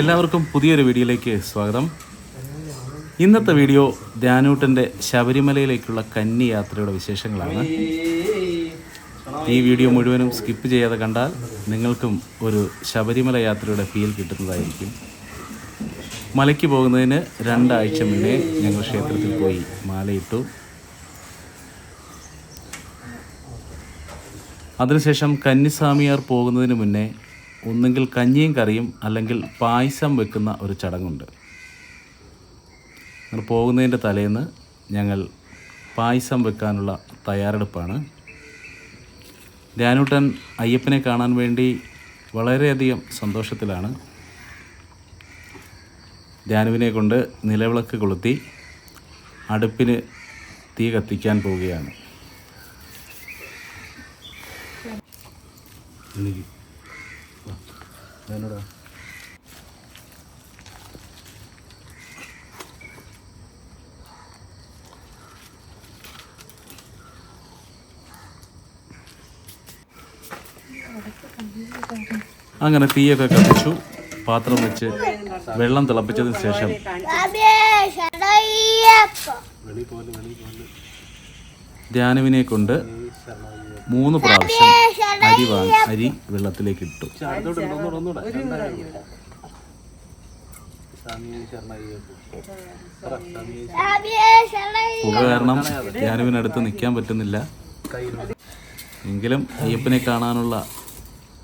എല്ലാവർക്കും പുതിയൊരു വീഡിയോയിലേക്ക് സ്വാഗതം. ഇന്നത്തെ വീഡിയോ ധ്യാനൂട്ടന്റെ ശബരിമലയിലേക്കുള്ള കന്നി യാത്രയുടെ വിശേഷങ്ങളാണ്. ഈ വീഡിയോ മുഴുവനും സ്കിപ്പ് ചെയ്യാതെ കണ്ടാൽ നിങ്ങൾക്കും ഒരു ശബരിമല യാത്രയുടെ ഫീൽ കിട്ടുന്നതായിരിക്കും. മലയ്ക്ക് പോകുന്നതിന് രണ്ടാഴ്ച മുന്നേ ഞങ്ങൾ ക്ഷേത്രത്തിൽ പോയി മാലയിട്ടു. അതിനുശേഷം കന്നിസ്വാമിയാർ പോകുന്നതിന് മുന്നേ ഒന്നുകിൽ കഞ്ഞിയും കറിയും അല്ലെങ്കിൽ പായസം വെക്കുന്ന ഒരു ചടങ്ങുണ്ട്. നിങ്ങൾ പോകുന്നതിന്റെ തലേന്ന് ഞങ്ങൾ പായസം വെക്കാനുള്ള തയ്യാറെടുപ്പാണ്. ധ്യാനൂട്ടൻ അയ്യപ്പനെ കാണാൻ വേണ്ടി വളരെയധികം സന്തോഷത്തിലാണ്. ധ്യാനുവിനെ കൊണ്ട് നിലവിളക്ക് കൊളുത്തി അടുപ്പിന് തീ കത്തിക്കാൻ പോവുകയാണ്. എനിക്ക് എന്നോടാ അങ്ങനെ തീയൊക്കെ കത്തിച്ചു. പാത്രം വെച്ച് വെള്ളം തിളപ്പിച്ചതിന് ശേഷം ധ്യാനുവിനെ കൊണ്ട് മൂന്ന് പ്രാവശ്യം അരി അരി വെള്ളത്തിലേക്ക് ഇട്ടു. കാരണം ഞാനിവിനടുത്ത് നിൽക്കാൻ പറ്റുന്നില്ല. എങ്കിലും അയ്യപ്പനെ കാണാനുള്ള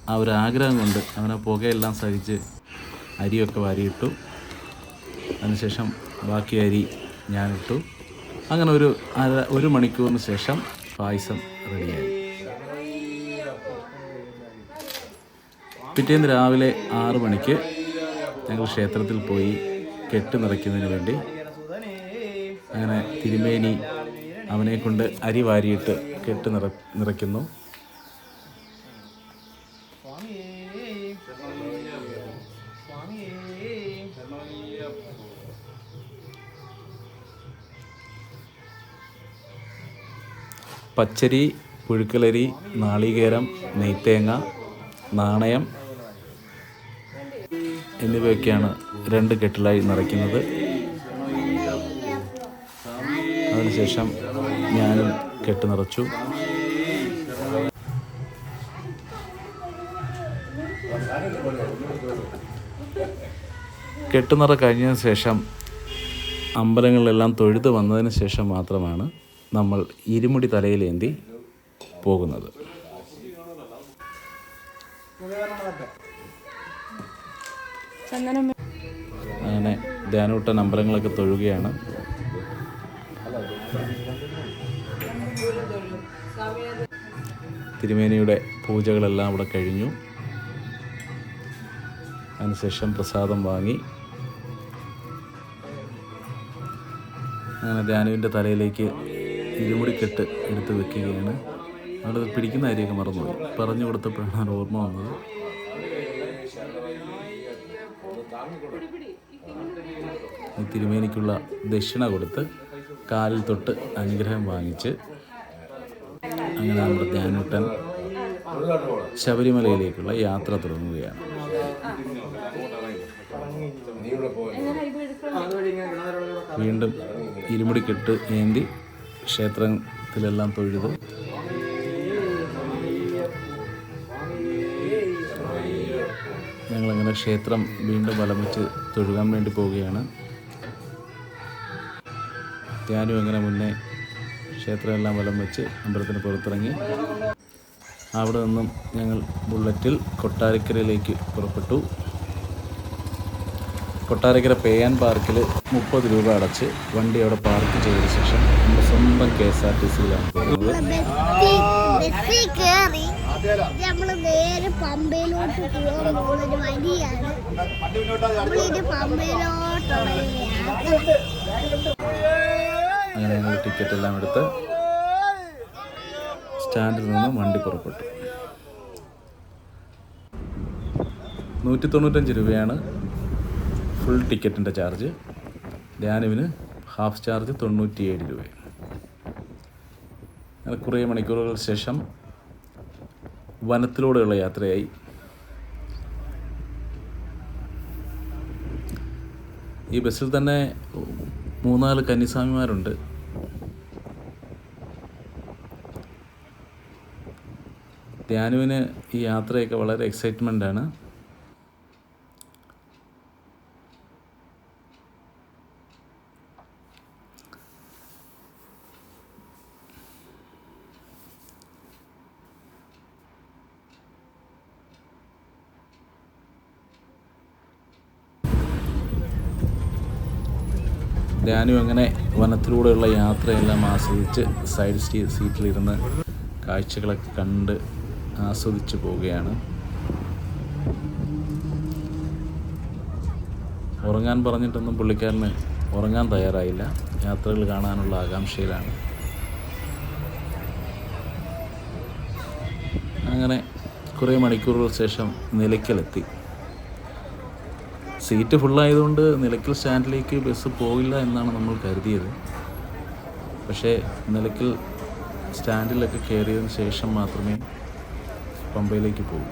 ആ ഒരു ആഗ്രഹം കൊണ്ട് അവനെ പുകയെല്ലാം സഹിച്ച് അരിയൊക്കെ വാരിയിട്ടു. അതിനുശേഷം ബാക്കി അരി ഞാനിട്ടു. അങ്ങനെ ഒരു ഒരു മണിക്കൂറിന് ശേഷം പായസം റെഡിയായി പിറ്റേന്ന് രാവിലെ ആറു മണിക്ക് ഞങ്ങൾ ക്ഷേത്രത്തിൽ പോയി കെട്ട് നിറയ്ക്കുന്നതിന് വേണ്ടി അങ്ങനെ തിരുമേനി അവനെ കൊണ്ട് അരി വാരിയിട്ട് കെട്ട് നിറ നിറയ്ക്കുന്നു. പച്ചരി പുഴുക്കലരി നാളികേരം നെയ്ത്തേങ്ങ നാണയം എന്നിവയൊക്കെയാണ് രണ്ട് കെട്ടിലായി നിറയ്ക്കുന്നത്. അതിനുശേഷം ഞാനും കെട്ട് നിറച്ചു. കെട്ടുനിറ കഴിഞ്ഞതിന് ശേഷം അമ്പലങ്ങളിലെല്ലാം തൊഴുത് വന്നതിന് ശേഷം മാത്രമാണ് നമ്മൾ ഇരുമുടി തലയിലേന്തി പോകുന്നത്. അങ്ങനെ ധ്യാനൂട്ടൻ അമ്പലങ്ങളൊക്കെ തൊഴുകയാണ്. തിരുമേനിയുടെ പൂജകളെല്ലാം അവിടെ കഴിഞ്ഞു. അതിനുശേഷം പ്രസാദം വാങ്ങി. അങ്ങനെ ധ്യാനുവിന്റെ തലയിലേക്ക് ഇരുമുടിക്കെട്ട് എടുത്ത് വെക്കുകയാണ്. അവിടെ പിടിക്കുന്ന കാര്യമൊക്കെ മറന്നുപോയി. പറഞ്ഞു കൊടുത്തപ്പോഴാണ് ഓർമ്മ വന്നത്. തിരുമേനിക്കുള്ള ദക്ഷിണ കൊടുത്ത് കാലിൽ തൊട്ട് അനുഗ്രഹം വാങ്ങിച്ച് അങ്ങനെ നമ്മുടെ ധ്യാനൂട്ടൻ ശബരിമലയിലേക്കുള്ള യാത്ര തുടങ്ങുകയാണ്. വീണ്ടും ഇരുമുടിക്കെട്ട് ഏന്തി ക്ഷേത്രത്തിലെല്ലാം തൊഴുത് ഞങ്ങളങ്ങനെ ക്ഷേത്രം വീണ്ടും വലം വെച്ച് തൊഴുകാൻ വേണ്ടി പോവുകയാണ്. ഞാനും അങ്ങനെ മുന്നേ ക്ഷേത്രമെല്ലാം വലം വെച്ച് അമ്പലത്തിന് പുറത്തിറങ്ങി. അവിടെ നിന്നും ഞങ്ങൾ ബുള്ളറ്റിൽ കൊട്ടാരക്കരയിലേക്ക് പുറപ്പെട്ടു. കൊട്ടാരക്കര പേയാൻ പാർക്കിൽ മുപ്പത് രൂപ അടച്ച് വണ്ടി അവിടെ പാർക്ക് ചെയ്തതിനു ശേഷം നമ്മുടെ സ്വന്തം കെ എസ് ആർ ടി സിയിലാണ് നമ്മൾ നേരെ പമ്പയിലോട്ട് വഴിയാണ് നമ്മളിത് പമ്പയിലോട്ടുള്ള അങ്ങനെ ഞങ്ങൾ ടിക്കറ്റ് എല്ലാം എടുത്ത് സ്റ്റാൻഡിൽ നിന്ന് വണ്ടി പുറപ്പെട്ടു. നൂറ്റി തൊണ്ണൂറ്റഞ്ച് രൂപയാണ് ഫുൾ ടിക്കറ്റിന്റെ ചാർജ് ധ്യാനുവിന് ഹാഫ് ചാർജ് തൊണ്ണൂറ്റിയേഴ് രൂപ. അങ്ങനെ കുറേ മണിക്കൂറുകൾക്ക് ശേഷം വനത്തിലൂടെയുള്ള യാത്രയായി. ഈ ബസ്സിൽ തന്നെ മൂന്നാൽ കന്നിസ്വാമിമാരുണ്ട്. ധ്യാനുവിന് ഈ യാത്രയൊക്കെ വളരെ എക്സൈറ്റ്മെന്റ് ധ്യാനും അങ്ങനെ വനത്തിലൂടെയുള്ള യാത്രയെല്ലാം ആസ്വദിച്ച് സൈഡ് സീ സീറ്റിലിരുന്ന് കാഴ്ചകളൊക്കെ കണ്ട് ആസ്വദിച്ച് പോവുകയാണ്. ഉറങ്ങാൻ പറഞ്ഞിട്ടൊന്നും പുള്ളിക്കാരന് ഉറങ്ങാൻ തയ്യാറായില്ല. യാത്രകൾ കാണാനുള്ള ആകാംക്ഷയിലാണ്. അങ്ങനെ കുറേ മണിക്കൂറുകൾ ശേഷം നിലയ്ക്കലെത്തി. സീറ്റ് ഫുള്ളായതുകൊണ്ട് നിലയ്ക്കൽ സ്റ്റാൻഡിലേക്ക് ബസ് പോകില്ല എന്നാണ് നമ്മൾ കരുതിയത്. പക്ഷേ നിലയ്ക്കൽ സ്റ്റാൻഡിലൊക്കെ കയറിയതിന് ശേഷം മാത്രമേ പമ്പയിലേക്ക് പോകൂ.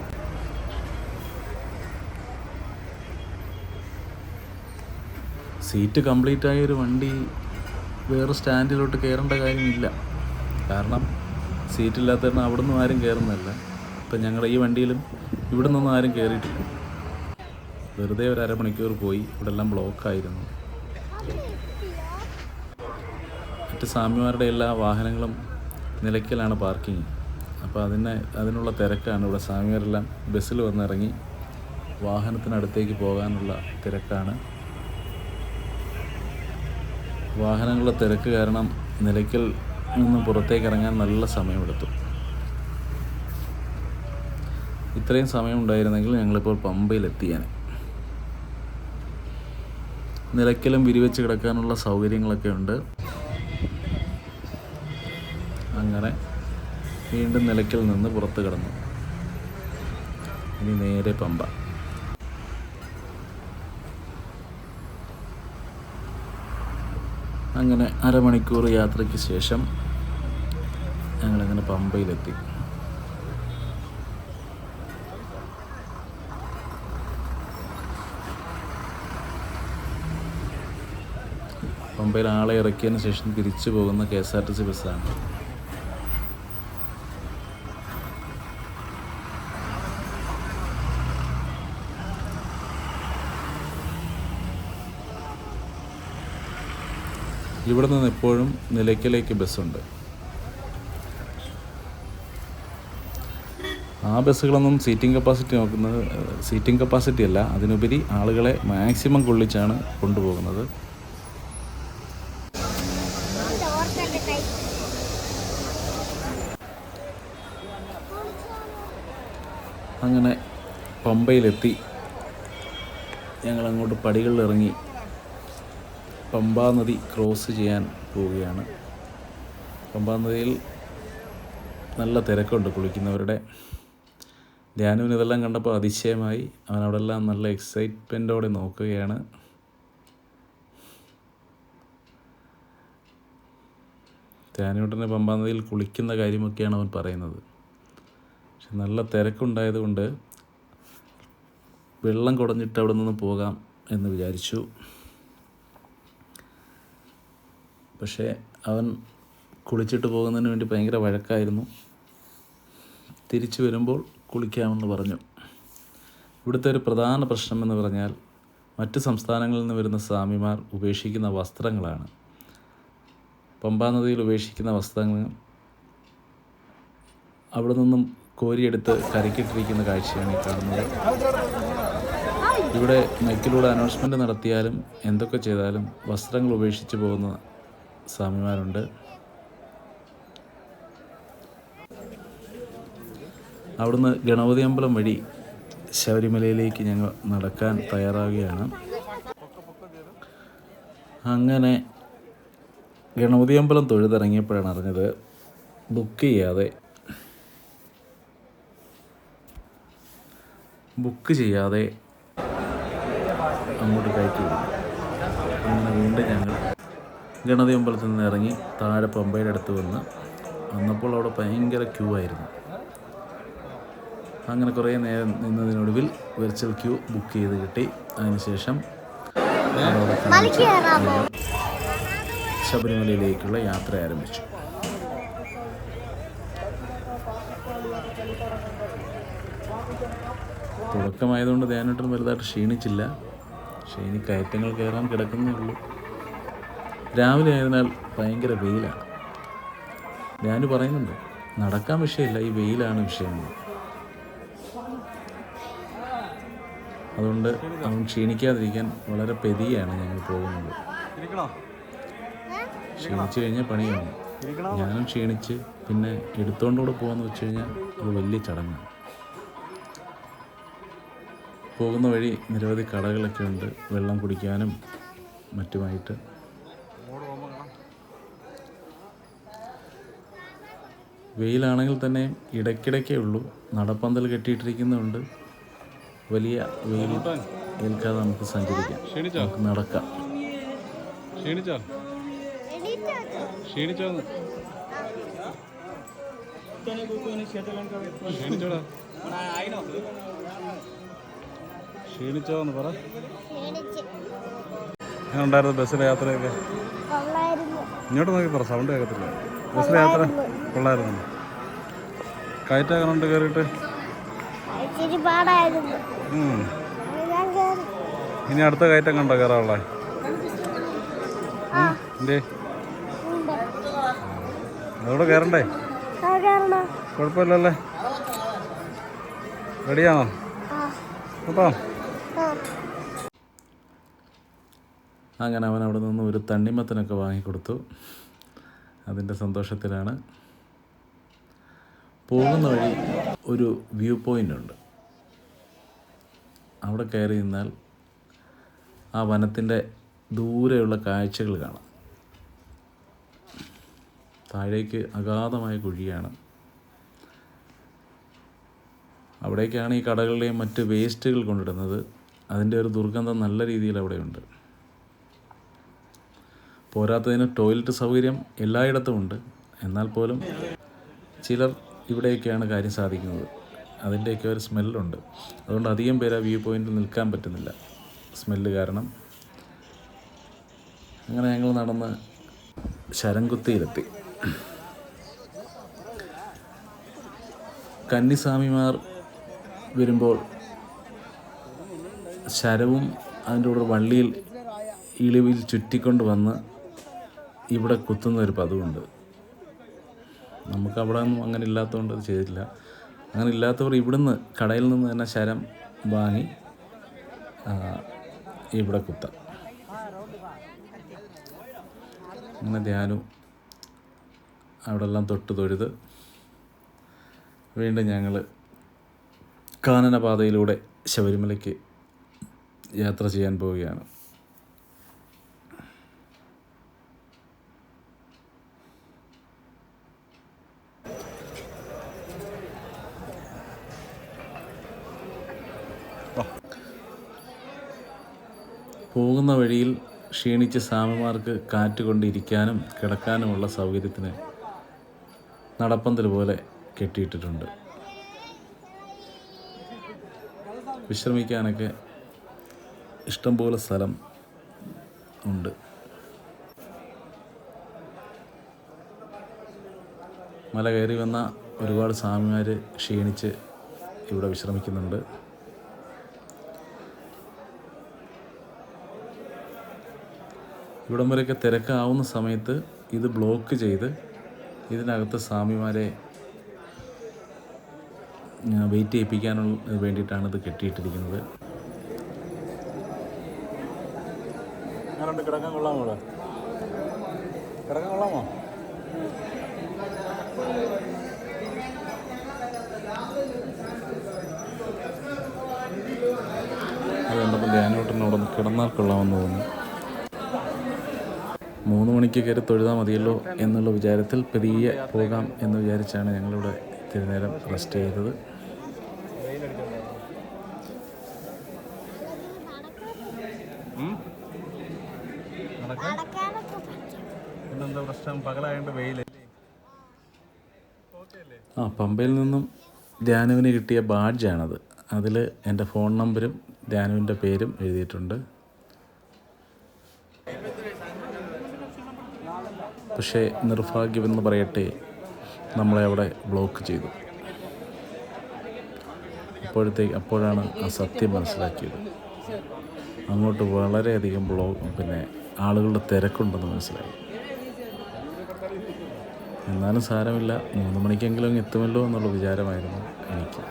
സീറ്റ് കംപ്ലീറ്റ് ആയ ഒരു വണ്ടി വേറെ സ്റ്റാൻഡിലോട്ട് കയറേണ്ട കാര്യമില്ല. കാരണം സീറ്റില്ലാത്ത അവിടെ നിന്നും ആരും കയറുന്നതല്ല. ഇപ്പം ഞങ്ങളുടെ ഈ വണ്ടിയിലും ഇവിടെ നിന്നൊന്നും ആരും കയറിയിട്ടില്ല. വെറുതെ ഒരു അരമണിക്കൂർ പോയി. ഇവിടെ എല്ലാം ബ്ലോക്കായിരുന്നു. മറ്റ് സ്വാമിമാരുടെ എല്ലാ വാഹനങ്ങളും നിലയ്ക്കലാണ് പാർക്കിങ്. അപ്പോൾ അതിനെ അതിനുള്ള തിരക്കാണ് ഇവിടെ. സ്വാമിമാരെല്ലാം ബസ്സിൽ വന്നിറങ്ങി വാഹനത്തിനടുത്തേക്ക് പോകാനുള്ള തിരക്കാണ്. വാഹനങ്ങളുടെ തിരക്ക് കാരണം നിലയ്ക്കൽ നിന്നും പുറത്തേക്ക് ഇറങ്ങാൻ നല്ല സമയമെടുത്തു. ഇത്രയും സമയം ഉണ്ടായിരുന്നെങ്കിൽ ഞങ്ങളിപ്പോൾ പമ്പയിലെത്തിയാനെ നിലയ്ക്കലും വിരിവെച്ച് കിടക്കാനുള്ള സൗകര്യങ്ങളൊക്കെ ഉണ്ട്. അങ്ങനെ വീണ്ടും നിലയ്ക്കൽ നിന്ന് പുറത്ത് കിടന്നു. ഇനി നേരെ പമ്പ. അങ്ങനെ അരമണിക്കൂർ യാത്രയ്ക്ക് ശേഷം ഞങ്ങളങ്ങനെ പമ്പയിലെത്തി. പമ്പയിൽ ആളെ ഇറക്കിയതിന് ശേഷം തിരിച്ചു പോകുന്ന K S R T C ബസ്സാണ്. ഇവിടെ നിന്ന് എപ്പോഴും നിലയ്ക്കലേക്ക് ബസ്സുണ്ട്. ആ ബസ്സുകളൊന്നും സീറ്റിംഗ് കപ്പാസിറ്റി നോക്കുന്നത് സീറ്റിംഗ് കപ്പാസിറ്റി അല്ല അതിനുപരി ആളുകളെ മാക്സിമം കൊള്ളിച്ചാണ് കൊണ്ടുപോകുന്നത് തോർത്തെന്റെ കൈ അങ്ങനെ പമ്പയിലെത്തി ഞങ്ങൾ അങ്ങോട്ട് ഇറങ്ങി പമ്പാ നദി ക്രോസ് ചെയ്യാൻ പോവുകയാണ്. പമ്പാ നദിയിൽ നല്ല തിരക്കുണ്ട് കുളിക്കുന്നവരുടെ. ധ്യാനുവിന് ഇതെല്ലാം കണ്ടപ്പോൾ അതിശയമായി. അവൻ എല്ലാം നല്ല എക്സൈറ്റ്മെന്റോടെ നോക്കുകയാണ്. ധ്യാനോട്ടനെ പമ്പാ നദിയിൽ കുളിക്കുന്ന കാര്യമൊക്കെയാണ് അവൻ പറയുന്നത്. പക്ഷെ നല്ല തിരക്കുണ്ടായതുകൊണ്ട് വെള്ളം കുടഞ്ഞിട്ട് അവിടെ നിന്ന് പോകാം എന്ന് വിചാരിച്ചു. പക്ഷേ അവൻ കുളിച്ചിട്ട് പോകുന്നതിന് വേണ്ടി ഭയങ്കര വഴക്കായിരുന്നു. തിരിച്ചു വരുമ്പോൾ കുളിക്കാമെന്ന് പറഞ്ഞു. ഇവിടുത്തെ ഒരു പ്രധാന പ്രശ്നമെന്ന് പറഞ്ഞാൽ മറ്റ് സംസ്ഥാനങ്ങളിൽ നിന്ന് വരുന്ന സ്വാമിമാർ ഉപേക്ഷിക്കുന്ന വസ്ത്രങ്ങളാണ്. പമ്പാനദിയിൽ ഉപേക്ഷിക്കുന്ന വസ്ത്രങ്ങൾ അവിടെ നിന്നും കോരിയെടുത്ത് കരക്കിട്ടിരിക്കുന്ന കാഴ്ചയാണ് ഈ കാണുന്നത്. ഇവിടെ മൈക്കിലൂടെ അനൗൺസ്മെന്റ് നടത്തിയാലും എന്തൊക്കെ ചെയ്താലും വസ്ത്രങ്ങൾ ഉപേക്ഷിച്ച് പോകുന്ന സ്വാമിമാരുണ്ട്. അവിടുന്ന് ഗണപതി അമ്പലം വഴി ശബരിമലയിലേക്ക് ഞങ്ങൾ നടക്കാൻ തയ്യാറാവുകയാണ്. അങ്ങനെ ഗണപതി അമ്പലം തൊഴുതിറങ്ങിയപ്പോഴാണ് അറിഞ്ഞത് ബുക്ക് ചെയ്യാതെ ബുക്ക് ചെയ്യാതെ അങ്ങോട്ട് കയറ്റി വിടും. അങ്ങനെ വീണ്ടും ഞങ്ങൾ ഗണതി അമ്പലത്തിൽ നിന്ന് ഇറങ്ങി താഴെ പമ്പയുടെ അടുത്ത് വന്ന് വന്നപ്പോൾ അവിടെ ഭയങ്കര ക്യൂ ആയിരുന്നു. അങ്ങനെ കുറേ നേരം നിന്നതിനൊടുവിൽ വെർച്വൽ ക്യൂ ബുക്ക് ചെയ്ത് കിട്ടി. അതിനുശേഷം ശബരിമലയിലേക്കുള്ള യാത്ര ആരംഭിച്ചു. തുടക്കമായതുകൊണ്ട് ധ്യാനട്ടും വലുതായിട്ട് ക്ഷീണിച്ചില്ല. ക്ഷീണി കയറ്റങ്ങൾ കയറാൻ കിടക്കുന്നേ ഉള്ളൂ. രാവിലെ ആയതിനാൽ ഭയങ്കര വെയിലാണ്. ഞാൻ പറയുന്നുണ്ട് നടക്കാൻ വിഷയമില്ല ഈ വെയിലാണ് വിഷയം. അതുകൊണ്ട് അവൻ ക്ഷീണിക്കാതിരിക്കാൻ വളരെ പെതിയാണ് ഞങ്ങൾ പോകുന്നത്. ക്ഷീണിച്ചു കഴിഞ്ഞാൽ പണിയാണ്. ഞാനും ക്ഷീണിച്ച് പിന്നെ എടുത്തോണ്ടൂടെ പോകാന്ന് വെച്ച് കഴിഞ്ഞാൽ അത് വലിയ ചടങ്ങാണ്. പോകുന്ന വഴി നിരവധി കടകളൊക്കെ ഉണ്ട്. വെള്ളം കുടിക്കാനും മറ്റുമായിട്ട്. വെയിലാണെങ്കിൽ തന്നെ ഇടയ്ക്കിടയ്ക്കേ ഉള്ളൂ. നടപ്പന്തൽ കെട്ടിയിട്ടിരിക്കുന്നുണ്ട് വലിയ വെയിൽ ഏൽക്കാതെ നമുക്ക് സഞ്ചരിക്കാം. നമുക്ക് നടക്കാം. ക്ഷീണിച്ചോ? ക്ഷീണിച്ചോ? ക്ഷീണിച്ചോടാ. ക്ഷീണിച്ചോന്ന് പറ. എങ്ങനെ ഉണ്ടായിരുന്നു ബസ്സിലെ യാത്രയൊക്കെ? ഇങ്ങോട്ട് നോക്കി പറ സൗണ്ട് കേൾക്കത്തില്ല. ബസ്സിലെ യാത്ര കൊള്ളായിരുന്നു. കയറ്റം എങ്ങനെ ഉണ്ട് കയറിയിട്ട്? ഇനി അടുത്ത കയറ്റം കണ്ടോ കയറാനുള്ള? എന്തേ അതോടെ കയറണ്ടേ? കുഴപ്പമില്ലല്ലേ? റെഡിയാണോ? കേട്ടോ ആ അങ്ങനെ അവൻ അവിടെ നിന്ന് ഒരു തണ്ണിമത്തനൊക്കെ വാങ്ങിക്കൊടുത്തു. അതിന്റെ സന്തോഷത്തിലാണ്. പോകുന്ന വഴി ഒരു വ്യൂ പോയിന്റ് ഉണ്ട്. അവിടെ കയറി നിന്നാൽ ആ വനത്തിന്റെ ദൂരെയുള്ള കാഴ്ചകൾ കാണാം. താഴേക്ക് അഗാധമായ കുഴിയാണ്. അവിടേക്കാണ് ഈ കടകളുടെയും മറ്റ് വേസ്റ്റുകൾ കൊണ്ടിടുന്നത്. അതിന്റെ ഒരു ദുർഗന്ധം നല്ല രീതിയിൽ അവിടെയുണ്ട്. പോരാത്തതിന് ടോയ്ലറ്റ് സൗകര്യം എല്ലായിടത്തും ഉണ്ട്. എന്നാൽ പോലും ചിലർ ഇവിടെയൊക്കെയാണ് കാര്യം സാധിക്കുന്നത്. അതിന്റെയൊക്കെ ഒരു സ്മെല്ലുണ്ട്. അതുകൊണ്ട് അധികം പേര് ആ വ്യൂ പോയിന്റിൽ നിൽക്കാൻ പറ്റുന്നില്ല. സ്മെല്ല് കാരണം. അങ്ങനെ ഞങ്ങൾ നടന്ന് ശരംകുത്തിയിലെത്തി. കന്നിസ്വാമിമാർ വരുമ്പോൾ ശരവും അതിന്റെ കൂടെ വള്ളിയിൽ ഇളിവിൽ ചുറ്റിക്കൊണ്ട് വന്ന് ഇവിടെ കുത്തുന്ന ഒരു പതിവുണ്ട്. നമുക്ക് അവിടെ ഒന്നും അങ്ങനെ ഇല്ലാത്തതുകൊണ്ട് അത് ചെയ്തിട്ടില്ല. അങ്ങനെ ഇല്ലാത്തവർ ഇവിടുന്ന് കടയിൽ നിന്ന് തന്നെ ശരം വാങ്ങി ഇവിടെ കുത്താം. അങ്ങനെ ധ്യാനം അവിടെ എല്ലാം തൊട്ട് തൊഴുത് വീണ്ടും ഞങ്ങൾ കാനനപാതയിലൂടെ ശബരിമലയ്ക്ക് യാത്ര ചെയ്യാൻ പോവുകയാണ് പോകുന്ന വഴിയിൽ ക്ഷീണിച്ച കാറ്റ് കൊണ്ടിരിക്കാനും കിടക്കാനുമുള്ള സൗകര്യത്തിന് നടപ്പന്തൽ പോലെ കെട്ടിയിട്ടിട്ടുണ്ട്. വിശ്രമിക്കാനൊക്കെ ഇഷ്ടംപോലെ സ്ഥലം ഉണ്ട്. മല കയറി വന്ന ഒരുപാട് സ്വാമിമാർ ക്ഷീണിച്ച് ഇവിടെ വിശ്രമിക്കുന്നുണ്ട്. ഇവിടം വരെയൊക്കെ തിരക്കാവുന്ന സമയത്ത് ഇത് ബ്ലോക്ക് ചെയ്ത് ഇതിനകത്ത് സ്വാമിമാരെ വെയിറ്റ് ചെയ്യിപ്പിക്കാനുള്ള വേണ്ടിയിട്ടാണ് ഇത് കെട്ടിയിട്ടിരിക്കുന്നത്. കിടന്നാൽ കൊള്ളാമെന്ന് തോന്നുന്നു. മൂന്ന് മണിക്ക് കയറി തൊഴുതാൽ മതിയല്ലോ എന്നുള്ള വിചാരത്തിൽ പതിയെ പോകാം എന്ന് വിചാരിച്ചാണ് ഞങ്ങളിവിടെ ഇത്തിരി നേരം റെസ്റ്റ് ചെയ്തത്. നടക്കാനൊക്കെ പറ്റും പിന്നെന്താ പ്രശ്നം? പകലായതുകൊണ്ട് വെയിലല്ലേ? ആ പമ്പയിൽ നിന്നും ധ്യാനുവിന് കിട്ടിയ ബാഡ്ജാണത്. അതിൽ എന്റെ ഫോൺ നമ്പരും ധ്യാനുവിന്റെ പേരും എഴുതിയിട്ടുണ്ട്. പക്ഷേ നിർഭാഗ്യമെന്ന് പറയട്ടെ നമ്മളെ അവിടെ ബ്ലോക്ക് ചെയ്തു. അപ്പോഴത്തേക്ക് അപ്പോഴാണ് ആ സത്യം മനസ്സിലാക്കിയത്. അങ്ങോട്ട് വളരെയധികം ബ്ലോ പിന്നെ ആളുകളുടെ തിരക്കുണ്ടെന്ന് മനസ്സിലായി. എന്നാലും സാരമില്ല മൂന്ന് മണിക്കെങ്കിലും എത്തുമല്ലോ എന്നുള്ള വിചാരമായിരുന്നു എനിക്ക്.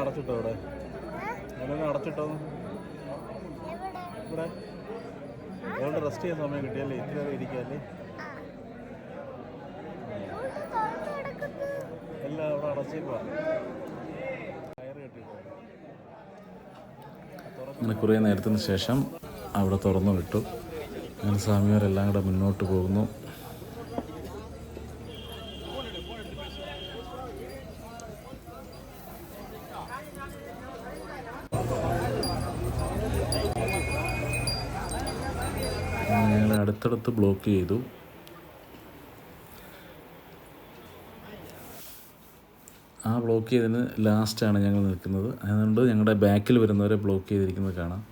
അടച്ചിട്ടോ ഇവിടെ ഞാനൊന്ന് അടച്ചിട്ടോ? ഇവിടെ. അതുകൊണ്ട് റെസ്റ്റ് ചെയ്യാൻ സമയം കിട്ടിയല്ലേ? ഇത്ര നേരം ഇരിക്കാല്ലേ? എല്ലാം അവിടെ അടച്ചേക്കുവാ കയറ് അങ്ങനെ കുറേ നേരത്തിന് ശേഷം അവിടെ തുറന്നു വിട്ടു. അങ്ങനെ സ്വാമിമാരെല്ലാം കൂടെ മുന്നോട്ട് പോകുന്നു. അടുത്തടുത്ത് ബ്ലോക്ക് ചെയ്തു. ആ ബ്ലോക്ക് ചെയ്തതിന് ലാസ്റ്റാണ് ഞങ്ങൾ നിൽക്കുന്നത്. അതുകൊണ്ട് ഞങ്ങളുടെ ബാക്കിൽ വരുന്നവരെ ബ്ലോക്ക് ചെയ്തിരിക്കുന്നത് കാണാം.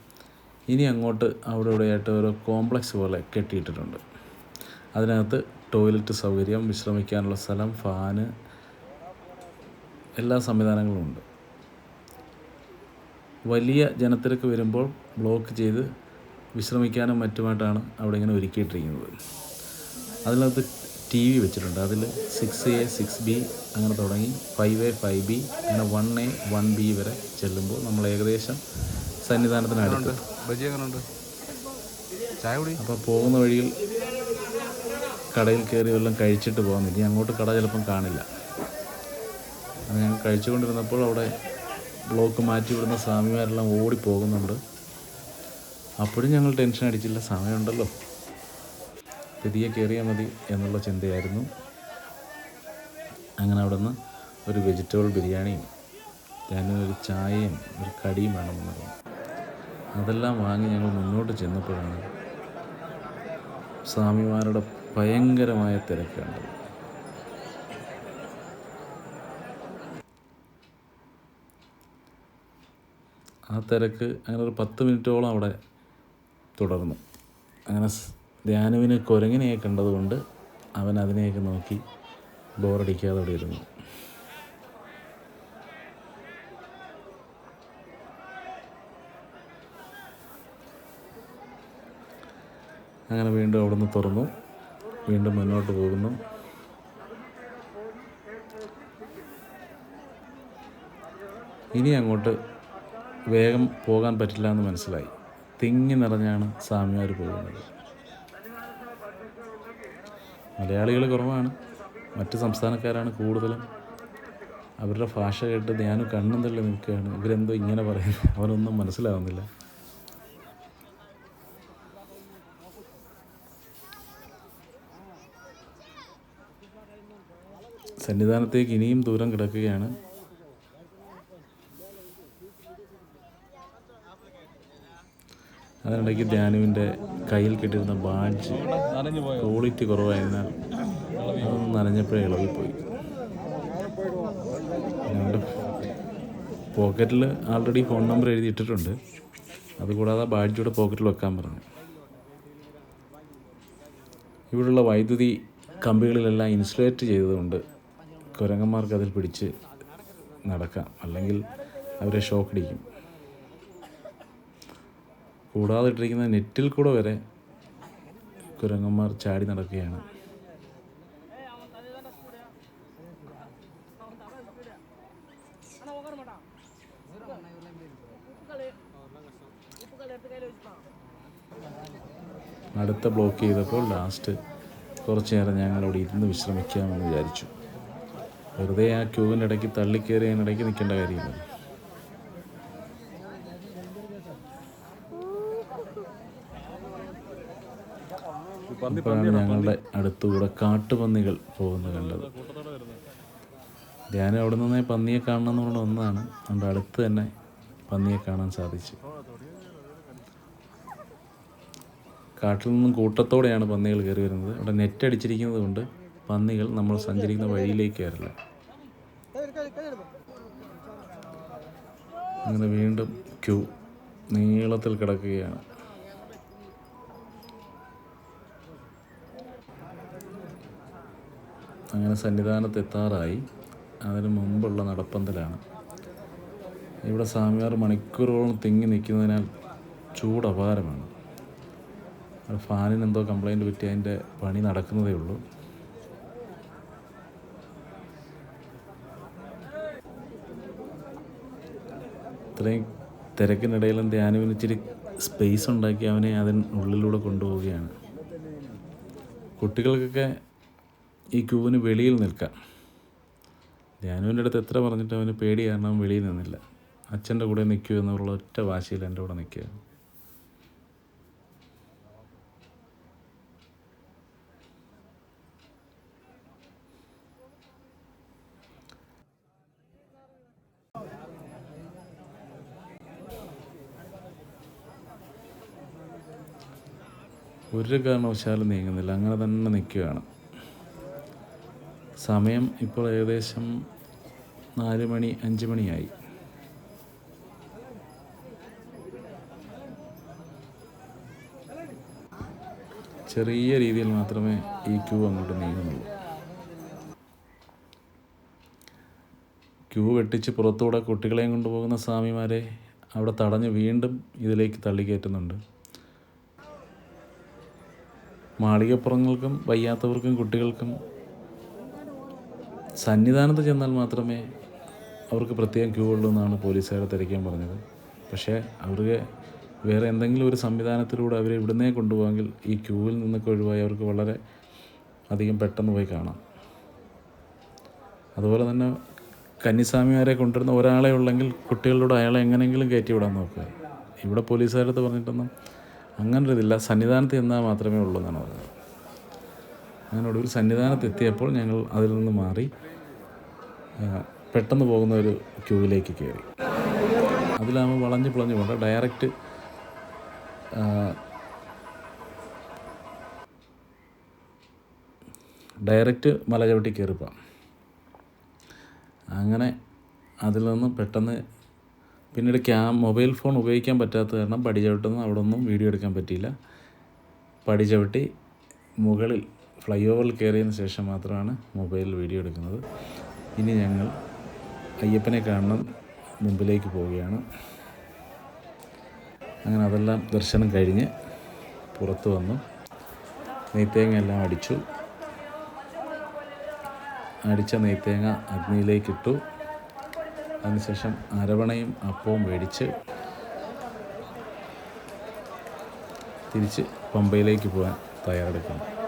ഇനി അങ്ങോട്ട് അവിടെ ഇവിടെയായിട്ട് ഓരോ കോംപ്ലക്സ് പോലെ കെട്ടിയിട്ടിട്ടുണ്ട്. അതിനകത്ത് ടോയ്ലറ്റ് സൗകര്യം വിശ്രമിക്കാനുള്ള സ്ഥലം ഫാന് എല്ലാ സംവിധാനങ്ങളും ഉണ്ട്. വലിയ ജനത്തിരക്ക് വരുമ്പോൾ ബ്ലോക്ക് ചെയ്ത് വിശ്രമിക്കാനും മറ്റുമായിട്ടാണ് അവിടെ ഇങ്ങനെ ഒരുക്കിയിട്ടിരിക്കുന്നത്. അതിനകത്ത് ടി വി വെച്ചിട്ടുണ്ട്. അതിൽ സിക്സ് എ സിക്സ് ബി അങ്ങനെ തുടങ്ങി ഫൈവ് എ ഫൈവ് ബി അങ്ങനെ വൺ എ വൺ ബി വരെ ചെല്ലുമ്പോൾ നമ്മൾ ഏകദേശം സന്നിധാനത്തിനടുത്ത്. അപ്പോൾ പോകുന്ന വഴിയിൽ കടയിൽ കയറി വല്ലതും കഴിച്ചിട്ട് പോകാൻ ഇനി അങ്ങോട്ട് കട ചിലപ്പം കാണില്ല. അത് ഞങ്ങൾ കഴിച്ചുകൊണ്ടിരുന്നപ്പോൾ അവിടെ ബ്ലോക്ക് മാറ്റി വിടുന്ന സ്വാമിമാരെല്ലാം ഓടി പോകുന്നുണ്ട് അപ്പോഴും ഞങ്ങൾ ടെൻഷൻ അടിച്ചില്ല. സമയമുണ്ടല്ലോ. തിരികെ കയറിയാൽ മതി എന്നുള്ള ചിന്തയായിരുന്നു. അങ്ങനെ അവിടെ ഒരു വെജിറ്റബിൾ ബിരിയാണിയും ഒരു ചായയും ഒരു കടിയും വേണമെന്ന് പറഞ്ഞു അതെല്ലാം വാങ്ങി ഞങ്ങൾ മുന്നോട്ട് ചെന്നപ്പോഴാണ് സ്വാമിമാരുടെ ഭയങ്കരമായ തിരക്കുണ്ടത് ആ തിരക്ക് അങ്ങനെ ഒരു പത്ത് മിനിറ്റോളം അവിടെ തുടർന്നു. അങ്ങനെ ധ്യാനുവിനെ കുരങ്ങിനെയെ കണ്ടതുകൊണ്ട് അവൻ അതിനെയൊക്കെ നോക്കി ബോറടിക്കാതെ അവിടെ ഇരുന്നു. അങ്ങനെ വീണ്ടും അവിടുന്ന് തുറന്നു. വീണ്ടും മുന്നോട്ട് പോകുന്നു. ഇനി അങ്ങോട്ട് വേഗം പോകാൻ പറ്റില്ല എന്ന് മനസ്സിലായി. തിങ്ങി നിറഞ്ഞാണ് സ്വാമിമാർ പോകുന്നത്. മലയാളികൾ കുറവാണ്. മറ്റ് സംസ്ഥാനക്കാരാണ് കൂടുതലും. അവരുടെ ഭാഷ കേട്ട് ഞാനും കണ്ണും തള്ളി നിൽക്കുകയാണ്. ഇവരെന്തോ ഇങ്ങനെ പറയുന്നത് അവനൊന്നും മനസ്സിലാവുന്നില്ല. സന്നിധാനത്തേക്ക് ഇനിയും ദൂരം കിടക്കുകയാണ്. അതിനിടയ്ക്ക് ധ്യാനുവിന്റെ കയ്യിൽ കിട്ടിയിരുന്ന ബാഡ്ജ് ക്വാളിറ്റി കുറവായിരുന്ന അതൊന്ന് നനഞ്ഞപ്പോഴേ ഇളകിപ്പോയി. ഞങ്ങളുടെ പോക്കറ്റിൽ ആൾറെഡി ഫോൺ നമ്പർ എഴുതി ഇട്ടിട്ടുണ്ട്. അതുകൂടാതെ ബാഡ്ജിയുടെ പോക്കറ്റിൽ വെക്കാൻ പറഞ്ഞു. ഇവിടെയുള്ള വൈദ്യുതി കമ്പികളിലെല്ലാം ഇൻസുലേറ്റ് ചെയ്തതുകൊണ്ട് കുരങ്ങന്മാർക്ക് അതിൽ പിടിച്ച് നടക്കാം. അല്ലെങ്കിൽ അവരെ ഷോക്ക് അടിക്കും കൂടാതെ ഇട്ടിരിക്കുന്ന നെറ്റിൽ കൂടെ വരെ കുരങ്ങന്മാർ ചാടി നടക്കുകയാണ്. അടുത്ത ബ്ലോക്ക് ചെയ്തപ്പോൾ ലാസ്റ്റ് കുറച്ച് നേരം ഞങ്ങൾ അവിടെ ഇരുന്ന് വിശ്രമിക്കാമെന്ന് വിചാരിച്ചു. വെറുതെ ആ ക്യൂവിന്റെ ഇടയ്ക്ക് തള്ളിക്കയറി അതിനിടയ്ക്ക് നിൽക്കേണ്ട കാര്യമില്ല. അപ്പോഴാണ് ഞങ്ങളുടെ അടുത്തുകൂടെ കാട്ടുപന്നികൾ പോകുന്നത് കണ്ടത്. ധ്യാനം അവിടെ നിന്നേ പന്നിയെ കാണണം എന്ന് പറഞ്ഞ ഒന്നാണ്. നമ്മുടെ അടുത്ത് തന്നെ പന്നിയെ കാണാൻ സാധിച്ചു. കാട്ടിൽ നിന്നും കൂട്ടത്തോടെയാണ് പന്നികൾ കയറി വരുന്നത്. അവിടെ നെറ്റ് അടിച്ചിരിക്കുന്നത് കൊണ്ട് പന്നികൾ നമ്മൾ സഞ്ചരിക്കുന്ന വഴിയിലേക്ക് കയറില്ല. അങ്ങനെ വീണ്ടും ക്യൂ നീളത്തിൽ കിടക്കുകയാണ്. അങ്ങനെ സന്നിധാനത്ത് എത്താറായി അതിന് മുമ്പുള്ള നടപ്പന്തലാണ്. ഇവിടെ സ്വാമിയാർ മണിക്കൂറുകളോളം തിങ്ങി നിൽക്കുന്നതിനാൽ ചൂട് അപാരമാണ് ഫാനിന് എന്തോ കംപ്ലൈന്റ് പറ്റി അതിന്റെ പണി നടക്കുന്നതേ ഉള്ളൂ. ഇത്രയും തിരക്കിനിടയിലും ധ്യാനുവിന് ഇച്ചിരി സ്പേസ് ഉണ്ടാക്കി അവനെ അതിനുള്ളിലൂടെ കൊണ്ടുപോവുകയാണ്. കുട്ടികൾക്കൊക്കെ ഈ ക്യൂവിന് വെളിയിൽ നിൽക്കാം ധ്യാനുവിന്റെ അടുത്ത് എത്ര പറഞ്ഞിട്ട് അവന് പേടി കാരണം വെളിയിൽ നിന്നില്ല. അച്ഛന്റെ കൂടെ നിൽക്കൂ എന്നുള്ള ഒറ്റ വാശിയിൽ എന്റെ കൂടെ നിൽക്കുക. ഒരു കാരണവശാലും നീങ്ങുന്നില്ല. അങ്ങനെ തന്നെ നിൽക്കുകയാണ്. സമയം ഇപ്പോൾ ഏകദേശം നാല് മണി അഞ്ച് മണിയായി. ചെറിയ രീതിയിൽ മാത്രമേ ഈ ക്യൂ അങ്ങോട്ട് നീങ്ങുന്നുള്ളൂ. ക്യൂ വെട്ടിച്ച് പുറത്തൂടെ കുട്ടികളെയും കൊണ്ടുപോകുന്ന സ്വാമിമാരെ അവിടെ തടഞ്ഞ് വീണ്ടും ഇതിലേക്ക് തള്ളിക്കയറ്റുന്നുണ്ട്. മാളികപ്പുറങ്ങൾക്കും വയ്യാത്തവർക്കും കുട്ടികൾക്കും സന്നിധാനത്ത് ചെന്നാൽ മാത്രമേ അവർക്ക് പ്രത്യേകം ക്യൂ ഉള്ളൂ എന്നാണ് പോലീസുകാരെ തിരക്കാൻ പറഞ്ഞത്. പക്ഷേ അവർക്ക് വേറെ എന്തെങ്കിലും ഒരു സംവിധാനത്തിലൂടെ അവരെ ഇവിടുന്നേ കൊണ്ടുപോകാമെങ്കിൽ ഈ ക്യൂവിൽ നിന്നൊക്കെ ഒഴിവായി അവർക്ക് വളരെ അധികം പെട്ടെന്ന് പോയി കാണാം. അതുപോലെ തന്നെ കന്നിസ്വാമിമാരെ കൊണ്ടുവരുന്ന ഒരാളെ ഉള്ളെങ്കിൽ കുട്ടികളോട് അയാളെ എങ്ങനെയെങ്കിലും കയറ്റി വിടാൻ നോക്കുക. ഇവിടെ പോലീസുകാരത്ത് പറഞ്ഞിട്ടൊന്നും അങ്ങനൊരിതില്ല. സന്നിധാനത്ത് എന്നാൽ മാത്രമേ ഉള്ളൂ എന്നാണ് പറഞ്ഞത്. അങ്ങനെ ഒടുവിൽ സന്നിധാനത്തെത്തിയപ്പോൾ ഞങ്ങൾ അതിൽ നിന്ന് മാറി പെട്ടെന്ന് പോകുന്ന ഒരു ക്യൂവിലേക്ക് കയറി. അതിലാകുമ്പോൾ വളഞ്ഞ് പുളഞ്ഞ് പോകണ്ട. ഡയറക്റ്റ് ഡയറക്റ്റ് മല കയറിപ്പോം അങ്ങനെ അതിൽ നിന്ന് പെട്ടെന്ന് പിന്നീട് ക്യാ മൊബൈൽ ഫോൺ ഉപയോഗിക്കാൻ പറ്റാത്ത കാരണം പടി ചവിട്ടുന്ന അവിടെ ഒന്നും വീഡിയോ എടുക്കാൻ പറ്റിയില്ല. പടി ചവിട്ടി മുകളിൽ ഫ്ലൈ ഓവറിൽ കയറിയതിന് ശേഷം മാത്രമാണ് മൊബൈലിൽ വീഡിയോ എടുക്കുന്നത്. ഇനി ഞങ്ങൾ അയ്യപ്പനെ കാണണം മുമ്പിലേക്ക് പോവുകയാണ്. അങ്ങനെ അതെല്ലാം ദർശനം കഴിഞ്ഞ് പുറത്തു വന്നു. നെയ്ത്തേങ്ങ എല്ലാം അടിച്ചു. അടിച്ച നെയ്ത്തേങ്ങ അഗ്നിയിലേക്കിട്ടു. അതിനുശേഷം അരവണയും അപ്പവും മേടിച്ച് തിരിച്ച് പമ്പയിലേക്ക് പോകാൻ തയ്യാറെടുക്കണം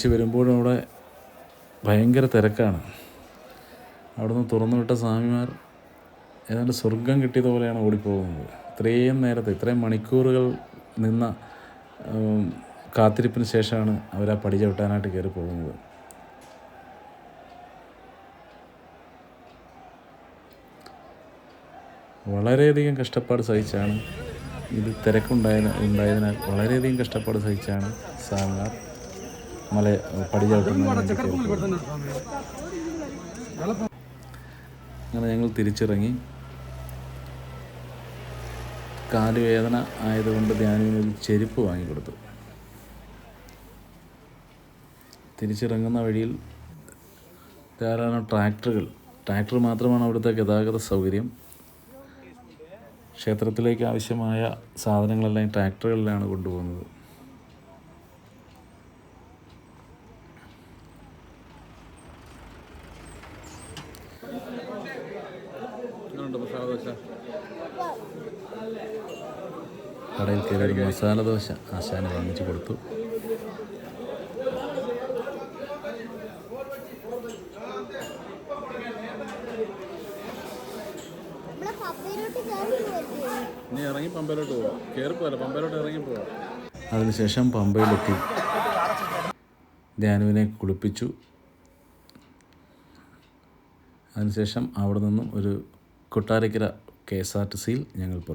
തിരിച്ച് വരുമ്പോഴും അവിടെ ഭയങ്കര തിരക്കാണ്. അവിടെ നിന്ന് തുറന്നു വിട്ട സ്വാമിമാർ ഏതാണ്ട് സ്വർഗം കിട്ടിയതുപോലെയാണ് ഓടിപ്പോകുന്നത്. ഇത്രയും നേരത്തെ ഇത്രയും മണിക്കൂറുകൾ നിന്ന കാത്തിരിപ്പിന് ശേഷമാണ് അവർ ആ പടി ചവിട്ടാനായിട്ട് കയറി പോകുന്നത്. വളരെയധികം കഷ്ടപ്പാട് സഹിച്ചാണ് ഇത് തിരക്കുണ്ടായ ഉണ്ടായതിനാൽ വളരെയധികം കഷ്ടപ്പാട് സഹിച്ചാണ് സ്വാമിമാർ മല. അങ്ങനെ ഞങ്ങൾ തിരിച്ചിറങ്ങി. കാലുവേദന ആയതുകൊണ്ട് ധ്യാനുവിന് ഒരു ചെരുപ്പ് വാങ്ങിക്കൊടുത്തു. തിരിച്ചിറങ്ങുന്ന വഴിയിൽ ധാരാളം ട്രാക്ടറുകൾ. ട്രാക്ടർ മാത്രമാണ് അവിടുത്തെ ഗതാഗത സൗകര്യം. ക്ഷേത്രത്തിലേക്ക് ആവശ്യമായ സാധനങ്ങളെല്ലാം ട്രാക്ടറുകളിലാണ് കൊണ്ടുപോകുന്നത് മസാല ദോശ കടയിൽ കയറി ഒരു മസാല ദോശ ആശാന് വാങ്ങിച്ചു കൊടുത്തു. ഇനി ഇറങ്ങി പമ്പയിലോട്ട് പോവാം. കയറി പോരാ പമ്പയിലോട്ട് ഇറങ്ങി പോവാം. അതിനുശേഷം പമ്പയിലെത്തി. ധ്യാനുവിനെ കുളിപ്പിച്ചു. അതിനുശേഷം അവിടെ നിന്നും ഒരു Kottarakkara K S R T സിയിൽ ഞങ്ങൾ പുറപ്പെട്ടു.